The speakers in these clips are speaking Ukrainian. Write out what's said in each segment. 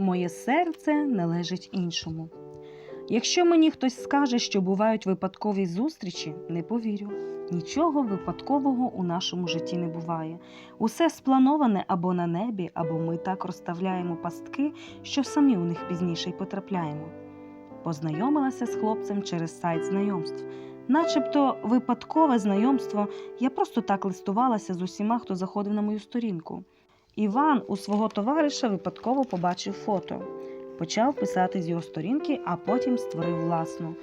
Моє серце належить іншому. Якщо мені хтось скаже, що бувають випадкові зустрічі, не повірю. Нічого випадкового у нашому житті не буває. Усе сплановане або на небі, або ми так розставляємо пастки, що самі у них пізніше й потрапляємо. Познайомилася з хлопцем через сайт знайомств. Начебто випадкове знайомство, я просто так листувалася з усіма, хто заходив на мою сторінку. Іван у свого товариша випадково побачив фото. Почав писати з його сторінки, а потім створив власну.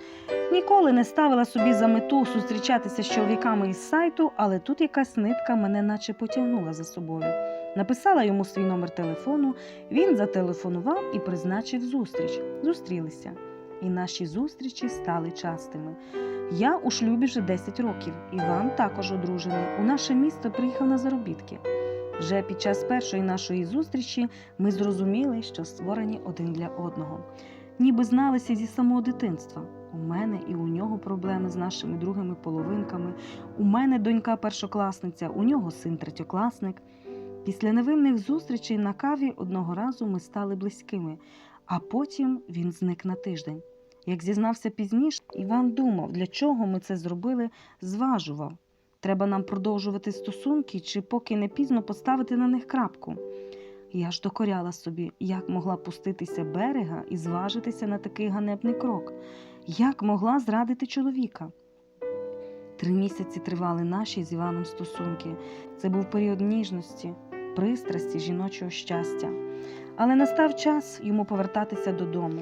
Ніколи не ставила собі за мету зустрічатися з чоловіками із сайту, але тут якась нитка мене наче потягнула за собою. Написала йому свій номер телефону, він зателефонував і призначив зустріч. Зустрілися. І наші зустрічі стали частими. Я у шлюбі вже 10 років. Іван також одружений. У наше місто приїхав на заробітки. Вже під час першої нашої зустрічі ми зрозуміли, що створені один для одного. Ніби зналися зі самого дитинства. У мене і у нього проблеми з нашими другими половинками. У мене донька першокласниця, у нього син третьокласник. Після невинних зустрічей на каві одного разу ми стали близькими, а потім він зник на тиждень. Як зізнався пізніше, Іван думав, для чого ми це зробили, зважував. Треба нам продовжувати стосунки, чи поки не пізно поставити на них крапку. Я ж докоряла собі, як могла пуститися берега і зважитися на такий ганебний крок, як могла зрадити чоловіка. Три місяці тривали наші з Іваном стосунки. Це був період ніжності, пристрасті, жіночого щастя. Але настав час йому повертатися додому.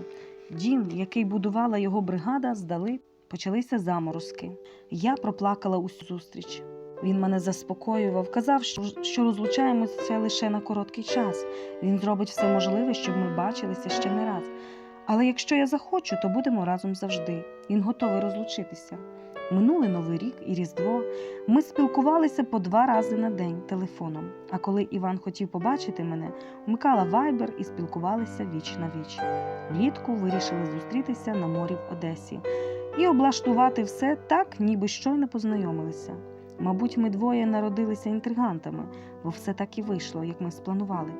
Дім, який будувала його бригада, здали, почалися заморозки. Я проплакала усю зустріч. Він мене заспокоював, казав, що, розлучаємося лише на короткий час. Він зробить все можливе, щоб ми бачилися ще не раз. Але якщо я захочу, то будемо разом завжди. Він готовий розлучитися. Минули Новий рік і Різдво. Ми спілкувалися по два рази на день телефоном. А коли Іван хотів побачити мене, вмикала вайбер і спілкувалися віч на віч. Влітку вирішили зустрітися на морі в Одесі і облаштувати все так, ніби щойно познайомилися. Мабуть, ми двоє народилися інтригантами, бо все так і вийшло, як ми спланували.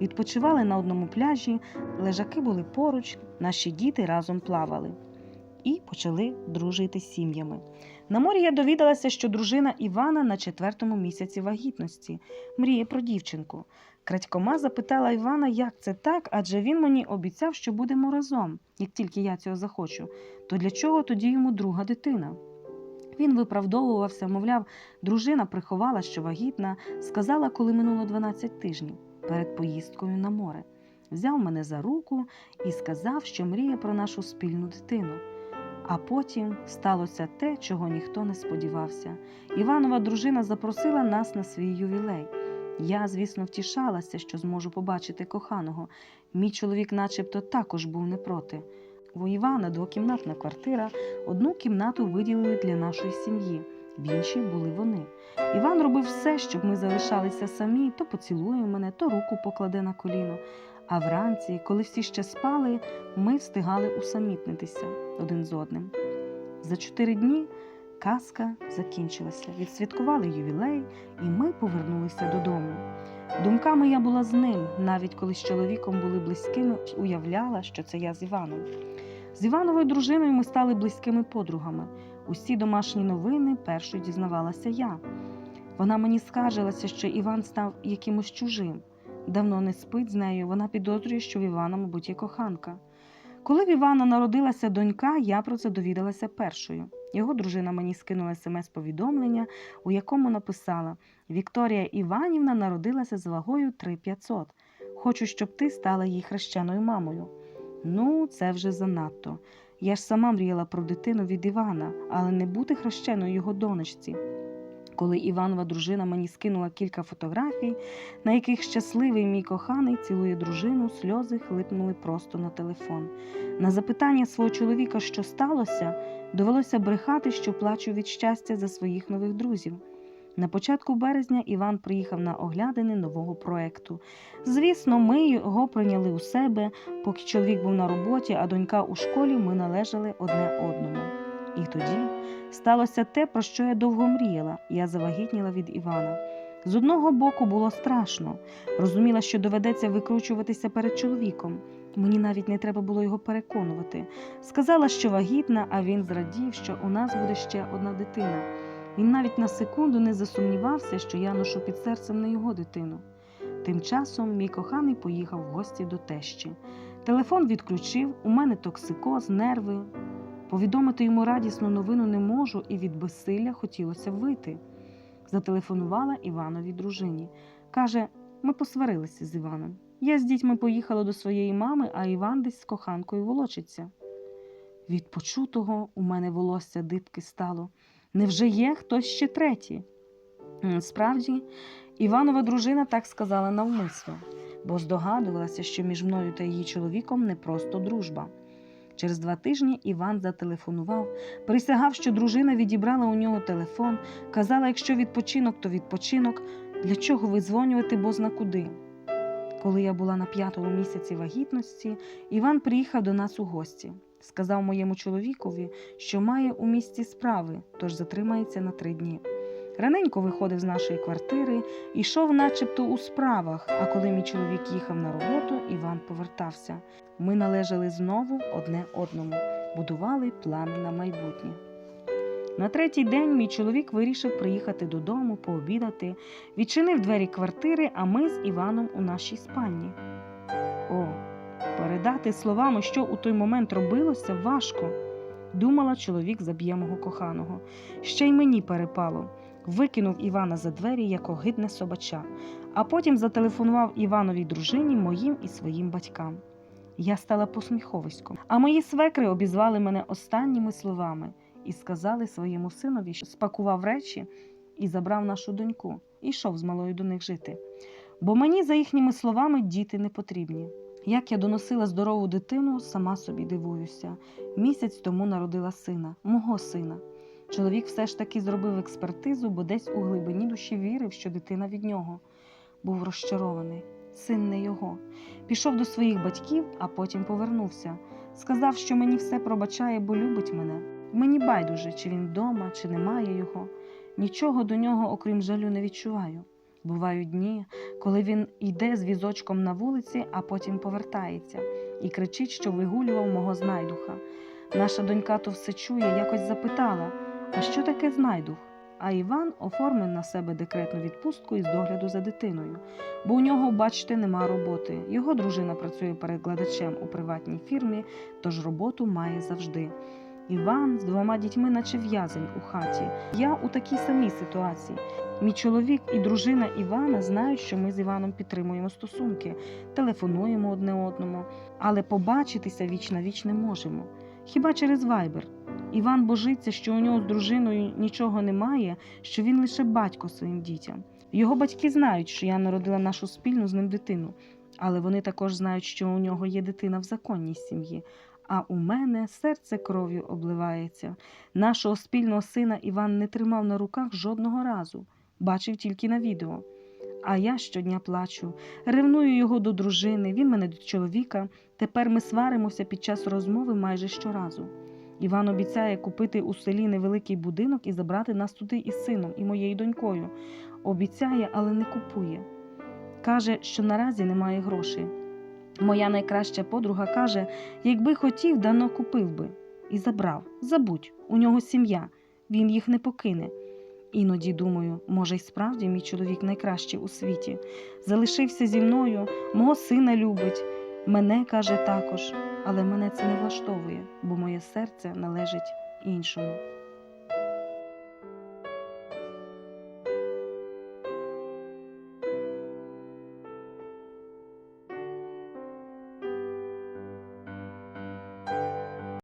Відпочивали на одному пляжі, лежаки були поруч, наші діти разом плавали і почали дружити з сім'ями. На морі я довідалася, що дружина Івана на четвертому місяці вагітності мріє про дівчинку. Крадькома запитала Івана, як це так, адже він мені обіцяв, що будемо разом, як тільки я цього захочу. То для чого тоді йому друга дитина? Він виправдовувався, мовляв, дружина приховала, що вагітна, сказала, коли минуло 12 тижнів перед поїздкою на море. Взяв мене за руку і сказав, що мріє про нашу спільну дитину. А потім сталося те, чого ніхто не сподівався. Іванова дружина запросила нас на свій ювілей. Я, звісно, втішалася, що зможу побачити коханого. Мій чоловік, начебто, також був не проти. У Івана двокімнатна квартира, одну кімнату виділили для нашої сім'ї, в іншій були вони. Іван робив все, щоб ми залишалися самі, то поцілує мене, то руку покладе на коліно. А вранці, коли всі ще спали, ми встигали усамітнитися один з одним. За чотири дні казка закінчилася. Відсвяткували ювілей, і ми повернулися додому. Думками я була з ним, навіть коли з чоловіком були близькими, уявляла, що це я з Іваном. З Івановою дружиною ми стали близькими подругами. Усі домашні новини першою дізнавалася я. Вона мені скаржилася, що Іван став якимось чужим. Давно не спить з нею, вона підозрює, що в Івана, мабуть, є коханка. Коли в Івана народилася донька, я про це довідалася першою. Його дружина мені скинула смс-повідомлення, у якому написала: Вікторія Іванівна народилася з вагою 3500. Хочу, щоб ти стала її хрещеною мамою. Ну, це вже занадто. Я ж сама мріяла про дитину від Івана, але не бути хрещеною його донечці. Коли Іванова дружина мені скинула кілька фотографій, на яких щасливий мій коханий цілує дружину, сльози хлипнули просто на телефон. На запитання свого чоловіка, що сталося, довелося брехати, що плачу від щастя за своїх нових друзів. На початку березня Іван приїхав на оглядини нового проекту. Звісно, ми його прийняли у себе, поки чоловік був на роботі, а донька у школі ми належали одне одному. І тоді сталося те, про що я довго мріяла. Я завагітніла від Івана. З одного боку було страшно, розуміла, що доведеться викручуватися перед чоловіком. Мені навіть не треба було його переконувати. Сказала, що вагітна, а він зрадів, що у нас буде ще одна дитина. Він навіть на секунду не засумнівався, що я ношу під серцем не його дитину. Тим часом мій коханий поїхав в гості до тещі. Телефон відключив, у мене токсикоз, нерви. Повідомити йому радісну новину не можу, і від безсилля хотілося вийти. Зателефонувала Івановій дружині. Каже, ми посварилися з Іваном. Я з дітьми поїхала до своєї мами, а Іван десь з коханкою волочиться. Від почутого у мене волосся дибки стало. Невже є хтось ще третій? Справді, Іванова дружина так сказала навмисно, бо здогадувалася, що між мною та її чоловіком не просто дружба. Через два тижні Іван зателефонував, присягав, що дружина відібрала у нього телефон, казала, якщо відпочинок, то відпочинок. Для чого видзвонювати бозна куди? Коли я була на п'ятому місяці вагітності, Іван приїхав до нас у гості. Сказав моєму чоловікові, що має у місті справи, тож затримається на три дні. Раненько виходив з нашої квартири, йшов начебто у справах, а коли мій чоловік їхав на роботу, Іван повертався. Ми належали знову одне одному, будували плани на майбутнє. На третій день мій чоловік вирішив приїхати додому, пообідати, відчинив двері квартири, а ми з Іваном у нашій спальні. О, передати словами, що у той момент робилося, важко. Думала, чоловік заб'є мого коханого. Ще й мені перепало. Викинув Івана за двері як огидне собача, а потім зателефонував Івановій дружині, моїм і своїм батькам. Я стала посміховиськом, а мої свекри обізвали мене останніми словами і сказали своєму синові, що спакував речі і забрав нашу доньку, і йшов з малою до них жити. Бо мені, за їхніми словами, діти не потрібні. Як я доносила здорову дитину, сама собі дивуюся. Місяць тому народила сина, мого сина. Чоловік все ж таки зробив експертизу, бо десь у глибині душі вірив, що дитина від нього. Був розчарований. Син не його. Пішов до своїх батьків, а потім повернувся. Сказав, що мені все пробачає, бо любить мене. Мені байдуже, чи він вдома, чи немає його. Нічого до нього, окрім жалю, не відчуваю. Бувають дні, коли він йде з візочком на вулиці, а потім повертається і кричить, що вигулював мого знайдуха. Наша донька то все чує, якось запитала, а що таке знайдух? А Іван оформив на себе декретну відпустку із догляду за дитиною, бо у нього, бачите, нема роботи. Його дружина працює перекладачем у приватній фірмі, тож роботу має завжди. Іван з двома дітьми, наче в'язень у хаті. Я у такій самій ситуації. Мій чоловік і дружина Івана знають, що ми з Іваном підтримуємо стосунки, телефонуємо одне одному, але побачитися віч на віч не можемо. Хіба через вайбер. Іван божиться, що у нього з дружиною нічого немає, що він лише батько своїм дітям. Його батьки знають, що я народила нашу спільну з ним дитину, але вони також знають, що у нього є дитина в законній сім'ї. А у мене серце кров'ю обливається. Нашого спільного сина Іван не тримав на руках жодного разу, бачив тільки на відео. А я щодня плачу, ревную його до дружини, він мене до чоловіка. Тепер ми сваримося під час розмови майже щоразу. Іван обіцяє купити у селі невеликий будинок і забрати нас туди із сином і моєю донькою. Обіцяє, але не купує. Каже, що наразі немає грошей. Моя найкраща подруга каже, якби хотів, давно купив би. І забрав. Забудь, у нього сім'я, він їх не покине. Іноді думаю, може, й справді мій чоловік найкращий у світі. Залишився зі мною, мого сина любить, мене каже також, але мене це не влаштовує, бо моє серце належить іншому.